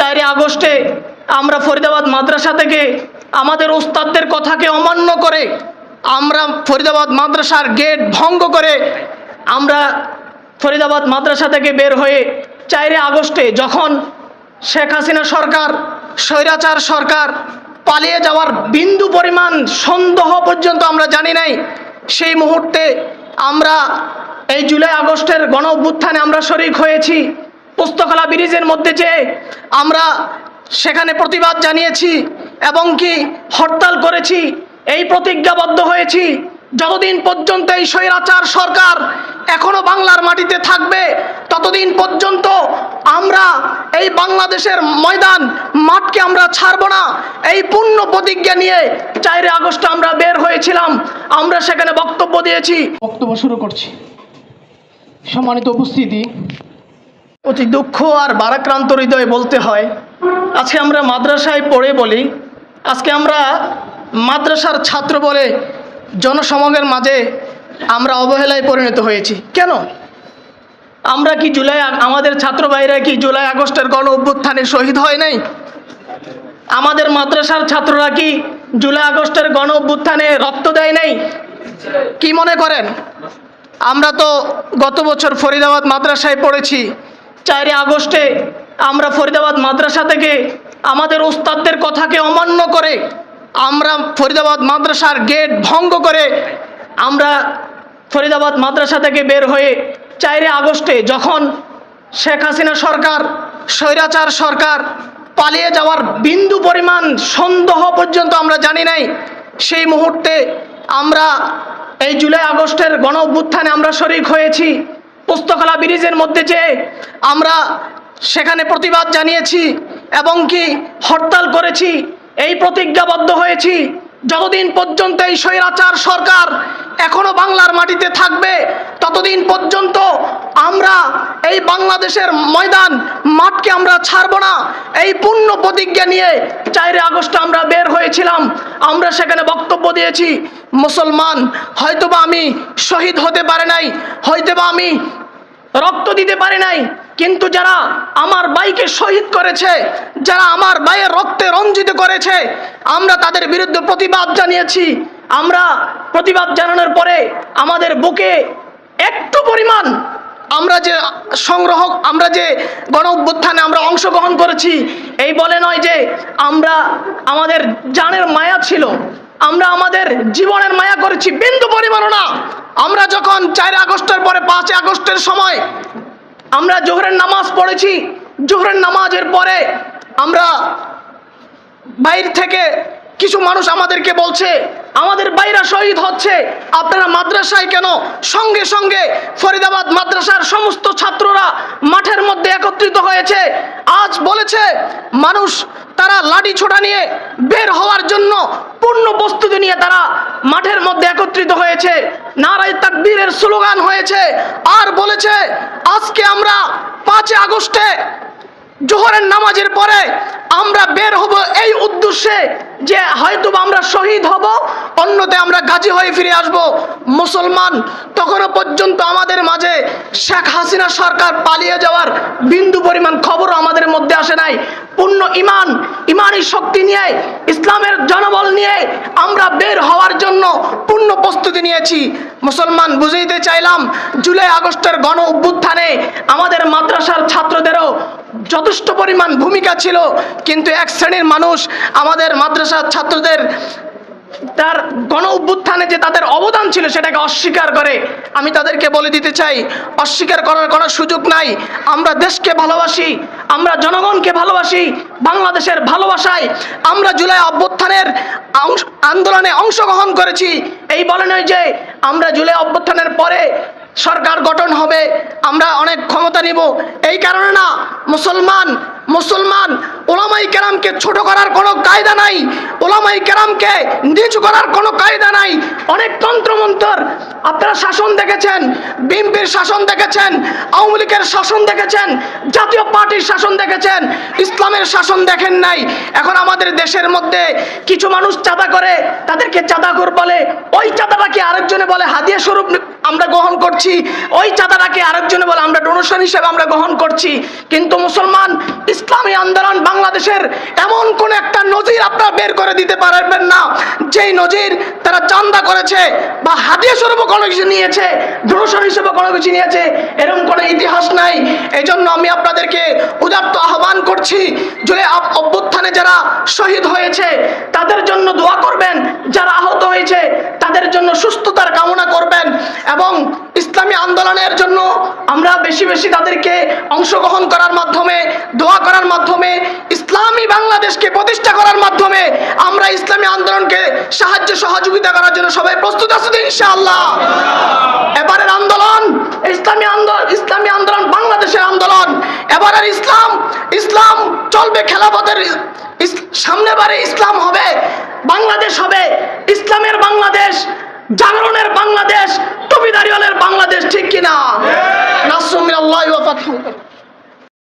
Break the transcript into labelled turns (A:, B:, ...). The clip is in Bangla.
A: চারই আগস্টে আমরা ফরিদাবাদ মাদ্রাসা থেকে আমাদের ওস্তাদদের কথাকে অমান্য করে আমরা ফরিদাবাদ মাদ্রাসার গেট ভঙ্গ করে আমরা ফরিদাবাদ মাদ্রাসা থেকে বের হয়ে চারই আগস্টে যখন শেখ হাসিনা সরকার, স্বৈরাচার সরকার পালিয়ে যাওয়ার বিন্দু পরিমাণ সন্দেহ পর্যন্ত আমরা জানি নাই, সেই মুহূর্তে আমরা এই জুলাই আগস্টের গণ অভ্যুত্থানে আমরা শরিক হয়েছি। পুস্তকলা ব্রিজের মধ্যে যে আমরা সেখানে প্রতিবাদ জানিয়েছি এবং কি হরতাল করেছি, এই প্রতিজ্ঞাবদ্ধ হয়েছি। যতদিন পর্যন্ত এই স্বৈরাচার সরকার এখনও বাংলার মাটিতে থাকবে, ততদিন পর্যন্ত আমরা এই বাংলাদেশের ময়দান, মাঠকে আমরা ছাড়বো না। এই পূর্ণ প্রতিজ্ঞা নিয়ে চারই আগস্ট আমরা বের হয়েছিলাম। আমরা সেখানে বক্তব্য দিয়েছি। বক্তব্য শুরু করছি। সম্মানিত উপস্থিতি অতি দুঃখ আর বারাক্রান্ত হৃদয়ে বলতে হয়। আজকে আমরা মাদ্রাসায় পড়ে বলি, আজকে আমরা মাদ্রাসার ছাত্র বলে জনসমাগের মাঝে আমরা অবহেলায় পরিণত হয়েছি। কেন? আমরা কি জুলাই আমাদের ছাত্র ভাইরা কি জুলাই আগস্টের গণ অভ্যুত্থানে শহীদ হয় নাই? আমাদের মাদ্রাসার ছাত্ররা কি জুলাই আগস্টের গণ অভ্যুত্থানে রক্ত দেয় নাই? কি মনে করেন? আমরা তো গত বছর ফরিদাবাদ মাদ্রাসায় পড়েছি চারই আগস্টে আমরা ফরিদাবাদ মাদ্রাসা থেকে আমাদের ওস্তাদদের কথাকে অমান্য করে আমরা ফরিদাবাদ মাদ্রাসার গেট ভঙ্গ করে আমরা ফরিদাবাদ মাদ্রাসা থেকে বের হয়ে চারই আগস্টে যখন শেখ হাসিনা সরকার, স্বৈরাচার সরকার পালিয়ে যাওয়ার বিন্দু পরিমাণ সন্দেহ পর্যন্ত আমরা জানি নাই, সেই মুহূর্তে আমরা এই জুলাই আগস্টের গণ অভ্যুত্থানে আমরা শরিক হয়েছি। পুস্তকলা ব্রিজের মধ্যে যে আমরা সেখানে প্রতিবাদ জানিয়েছি এবং কি হরতাল করেছি, এই প্রতিজ্ঞাবদ্ধ হয়েছি। যতদিন পর্যন্ত এই স্বৈরাচার সরকার এখনও বাংলার মাটিতে থাকবে, ততদিন পর্যন্ত আমরা এই বাংলাদেশের ময়দান, মাঠকে আমরা ছাড়ব না। এই পূর্ণ প্রতিজ্ঞা নিয়ে চারই আগস্ট আমরা বের হয়েছিলাম। আমরা সেখানে বক্তব্য দিয়েছি, মুসলমান, হয়তোবা আমি শহীদ হতে পারে নাই, হয়তোবা আমি রক্ত দিতে পারে নাই। কিন্তু যারা আমার ভাইকে শহীদ করেছে, যারা আমার ভাইয়ের রক্তে রঞ্জিত করেছে, আমরা তাদের বিরুদ্ধে প্রতিবাদ জানিয়েছি। আমরা প্রতিবাদ জানানোর পরে আমাদের বুকে একটু পরিমাণ আমরা যে সংগ্রহ, আমরা যে গণ অভ্যুত্থানে আমরা অংশগ্রহণ করেছি, এই বলে নয় যে আমরা আমাদের জানের মায়া ছিল। আমরা আমাদের জীবনের মায়া করেছি, বিন্দু পরিমাণও না। আমরা যখন চার আগস্টের পরে পাঁচই আগস্টের সময় আমরা জোহরের নামাজ পড়েছি, জোহরের নামাজের পরে আমরা বাইর থেকে কিছু মানুষ আমাদেরকে বলছে, আমাদের বাইরা শহীদ হচ্ছে, আপনারা মাদ্রাসায় কেন? সঙ্গে সঙ্গে ফরিদাবাদ মাদ্রাসার সমস্ত ছাত্ররা মাঠের মধ্যে একত্রিত হয়েছে। আজ বলেছে, মানুষ তারা লাঠি ছোটা নিয়ে বের হওয়ার জন্য পূর্ণ প্রস্তুতি নিয়ে তারা মাঠের মধ্যে একত্রিত হয়েছে, নারায় তাকবীরের স্লোগান হয়েছে, আর বলেছে, আজকে আমরা পাঁচই আগস্টে জোহরের নামাজের পরে আমরা বের হব এই উদ্দেশ্যে যে হয়তো আমরা শহীদ হব, অন্যতে আমরা গাজী হয়ে ফিরে আসব। মুসলমান, তখনও পর্যন্ত আমাদের মাঝে শেখ হাসিনা সরকার পালিয়ে যাওয়ার বিন্দু পরিমাণ খবরও আমাদের মধ্যে আসে নাই পূর্ণ ইমান ইমানি শক্তি নিয়ে, ইসলামের জনবল নিয়ে আমরা বের হওয়ার জন্য পূর্ণ প্রস্তুতি নিয়েছি। মুসলমান, বুঝাইতে চাইলাম, জুলাই আগস্টের গণ অভ্যুত্থানে আমাদের মাদ্রাসার ছাত্রদেরও যথেষ্ট পরিমাণ ভূমিকা ছিল। কিন্তু এক শ্রেণির মানুষ আমাদের মাদ্রাসার ছাত্রদের, তার গণ অভ্যুত্থানে যে তাদের ছিল সেটাকে অস্বীকার করে। আমি তাদেরকে বলে দিতে চাই, অস্বীকার করার কোনো সুযোগ নাই। আমরা দেশকে ভালোবাসি, আমরা জনগণকে ভালোবাসি, বাংলাদেশের ভালোবাসায় আমরা জুলাই অভ্যুত্থানের আন্দোলনে অংশগ্রহণ করেছি। এই বলে নয় যে আমরা জুলাই অভ্যুত্থানের পরে সরকার গঠন হবে, আমরা অনেক ক্ষমতা নিব। এই কারণে না, মুসলমান মুসলমান ওলামাই কেরামকে ছোট করার কোনো কায়দা নাই, ওলামাই কেরামকে নিচু করার কোনো কায়দা নাই। অনেক তন্ত্রমন্তর, আপনারা শাসন দেখেছেন, বিএনপির শাসন দেখেছেন, আওয়ামী লীগের শাসন দেখেছেন, জাতীয় পার্টির শাসন দেখেছেন, ইসলামের শাসন দেখেন নাই। এখন আমাদের দেশের মধ্যে কিছু মানুষ চাঁদা করে, তাদেরকে চাঁদাখোর বলে, ওই চাঁদাটাকে আরেকজনে বলে, হাদিয়া স্বরূপ আমরা গ্রহণ করছি। ওই চাঁদাটাকে আরেকজনে বলে, আমরা ডোনেশন হিসেবে আমরা গ্রহণ করছি। কিন্তু মুসলমান, ইসলামী আন্দোলন বাংলাদেশের এমন কোন একটা নজির আপনারা বের করে দিতে পারবেন না। যেই নজির তারা চান্দা করেছে বা হাদিয়া স্বরূপ কোনো কিছু নিয়েছে ডোনেশন হিসেবে কোনো কিছু নিয়েছে, এরকম কোনো ইতিহাস নাই। এই আমি আপনাদেরকে উদার্ত আহ্বান করছি, জুলে অভ্যুত্থানে যারা শহীদ হয়েছে, তাদের জন্য দোয়া করবেন। যারা আহত হয়েছে, তাদের জন্য সুস্থতার কামনা করবেন। এবং ইসলামী আন্দোলনের জন্য আমরা বেশি বেশি তাদেরকে অংশগ্রহণ করার মাধ্যমে, দোয়া করার মাধ্যমে, ইসলামী বাংলাদেশকে প্রতিষ্ঠা করার মাধ্যমে আমরা ইসলামী আন্দোলনকে সাহায্য, সহযোগিতা করার জন্য সবাই প্রস্তুত আছে ইনশাআল্লাহ। এবারের আন্দোলন, ইসলামী আন্দোলন ইসলামী আন্দোলন, বাংলাদেশের আন্দোলন এবারের ইসলাম ইসলাম চলবে খেলাফতের সামনে বারে ইসলাম হবে বাংলাদেশ হবে। ইসলামের বাংলাদেশ জাগরণের বাংলাদেশ টুপিদারিওয়ালের বাংলাদেশ ঠিক কিনা? নাসুমিল্লাহ ওয়া ফাতহুন